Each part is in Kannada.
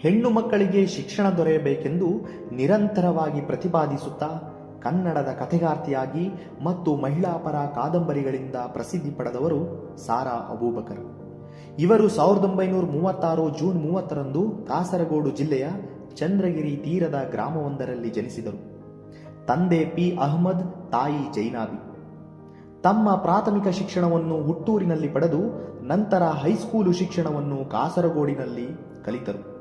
ಹೆಣ್ಣು ಮಕ್ಕಳಿಗೆ ಶಿಕ್ಷಣ ದೊರೆಯಬೇಕೆಂದು ನಿರಂತರವಾಗಿ ಪ್ರತಿಪಾದಿಸುತ್ತಾ ಕನ್ನಡದ ಕಥೆಗಾರ್ತಿಯಾಗಿ ಮತ್ತು ಮಹಿಳಾ ಪರ ಕಾದಂಬರಿಗಳಿಂದ ಪ್ರಸಿದ್ಧಿ ಪಡೆದವರು ಸಾರಾ ಅಬೂಬಕರ್. ಇವರು ಸಾವಿರದ ಒಂಬೈನೂರ ಮೂವತ್ತಾರು ಜೂನ್ ಮೂವತ್ತರಂದು ಕಾಸರಗೋಡು ಜಿಲ್ಲೆಯ ಚಂದ್ರಗಿರಿ ತೀರದ ಗ್ರಾಮವೊಂದರಲ್ಲಿ ಜನಿಸಿದರು. ತಂದೆ ಪಿ ಅಹ್ಮದ್, ತಾಯಿ ಜೈನಾಬಿ. ತಮ್ಮ ಪ್ರಾಥಮಿಕ ಶಿಕ್ಷಣವನ್ನು ಹುಟ್ಟೂರಿನಲ್ಲಿ ಪಡೆದು ನಂತರ ಹೈಸ್ಕೂಲು ಶಿಕ್ಷಣವನ್ನು ಕಾಸರಗೋಡಿನಲ್ಲಿ ಕಲಿತರು.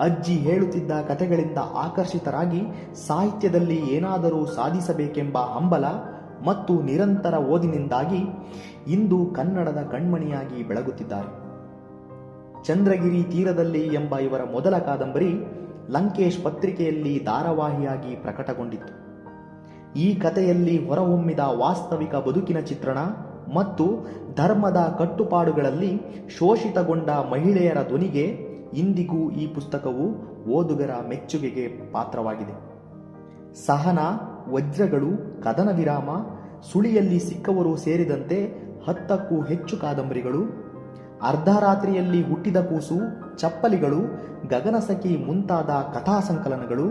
ಅಜ್ಜಿ ಹೇಳುತ್ತಿದ್ದ ಕಥೆಗಳಿಂದ ಆಕರ್ಷಿತರಾಗಿ ಸಾಹಿತ್ಯದಲ್ಲಿ ಏನಾದರೂ ಸಾಧಿಸಬೇಕೆಂಬ ಹಂಬಲ ಮತ್ತು ನಿರಂತರ ಓದಿನಿಂದಾಗಿ ಇಂದು ಕನ್ನಡದ ಕಣ್ಮಣಿಯಾಗಿ ಬೆಳಗುತ್ತಿದ್ದಾರೆ. ಚಂದ್ರಗಿರಿ ತೀರದಲ್ಲಿ ಎಂಬ ಇವರ ಮೊದಲ ಕಾದಂಬರಿ ಲಂಕೇಶ್ ಪತ್ರಿಕೆಯಲ್ಲಿ ಧಾರಾವಾಹಿಯಾಗಿ ಪ್ರಕಟಗೊಂಡಿತ್ತು. ಈ ಕಥೆಯಲ್ಲಿ ಹೊರಹೊಮ್ಮಿದ ವಾಸ್ತವಿಕ ಬದುಕಿನ ಚಿತ್ರಣ ಮತ್ತು ಧರ್ಮದ ಕಟ್ಟುಪಾಡುಗಳಲ್ಲಿ ಶೋಷಿತಗೊಂಡ ಮಹಿಳೆಯರ ಧ್ವನಿಗೆ ಇಂದಿಗೂ ಈ ಪುಸ್ತಕವು ಓದುಗರ ಮೆಚ್ಚುಗೆಗೆ ಪಾತ್ರವಾಗಿದೆ. ಸಹನ, ವಜ್ರಗಳು, ಕದನ ವಿರಾಮ, ಸುಳಿಯಲ್ಲಿ ಸಿಕ್ಕವರು ಸೇರಿದಂತೆ ಹತ್ತಕ್ಕೂ ಹೆಚ್ಚು ಕಾದಂಬರಿಗಳು ಅರ್ಧರಾತ್ರಿಯಲ್ಲಿ ಹುಟ್ಟಿದ ಕೂಸು, ಚಪ್ಪಲಿಗಳು, ಗಗನಸಖಿ ಮುಂತಾದ ಕಥಾ ಸಂಕಲನಗಳು,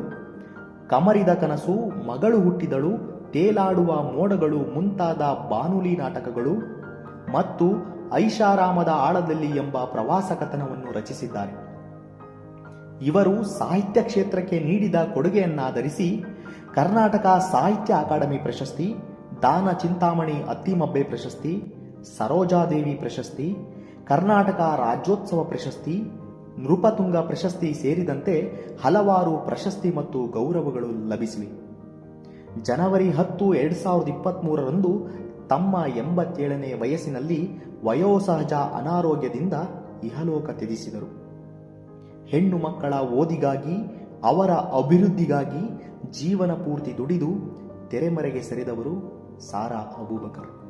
ಕಮರಿದ ಕನಸು, ಮಗಳು ಹುಟ್ಟಿದಳು, ತೇಲಾಡುವ ಮೋಡಗಳು ಮುಂತಾದ ಬಾನುಲಿ ನಾಟಕಗಳು ಮತ್ತು ಐಷಾರಾಮದ ಆಳದಲ್ಲಿ ಎಂಬ ಪ್ರವಾಸ ಕಥನವನ್ನು ರಚಿಸಿದ್ದಾರೆ. ಇವರು ಸಾಹಿತ್ಯ ಕ್ಷೇತ್ರಕ್ಕೆ ನೀಡಿದ ಕೊಡುಗೆಯನ್ನಾಧರಿಸಿ ಕರ್ನಾಟಕ ಸಾಹಿತ್ಯ ಅಕಾಡೆಮಿ ಪ್ರಶಸ್ತಿ, ದಾನ ಚಿಂತಾಮಣಿ ಅತ್ತಿಮಬ್ಬೆ ಪ್ರಶಸ್ತಿ, ಸರೋಜಾದೇವಿ ಪ್ರಶಸ್ತಿ, ಕರ್ನಾಟಕ ರಾಜ್ಯೋತ್ಸವ ಪ್ರಶಸ್ತಿ, ನೃಪತುಂಗ ಪ್ರಶಸ್ತಿ ಸೇರಿದಂತೆ ಹಲವಾರು ಪ್ರಶಸ್ತಿ ಮತ್ತು ಗೌರವಗಳು ಲಭಿಸಿವೆ. ಜನವರಿ ಹತ್ತು ಎರಡು ಸಾವಿರದ ಇಪ್ಪತ್ತ್ಮೂರರಂದು ತಮ್ಮ ಎಂಬತ್ತೇಳನೇ ವಯಸ್ಸಿನಲ್ಲಿ ವಯೋಸಹಜ ಅನಾರೋಗ್ಯದಿಂದ ಇಹಲೋಕ ತ್ಯಜಿಸಿದರು. ಹೆಣ್ಣು ಮಕ್ಕಳ ಓದಿಗಾಗಿ ಅವರ ಅಭಿವೃದ್ಧಿಗಾಗಿ ಜೀವನ ಪೂರ್ತಿ ದುಡಿದು ತೆರೆಮರೆಗೆ ಸರಿದವರು ಸಾರಾ ಅಬೂಬಕರ್.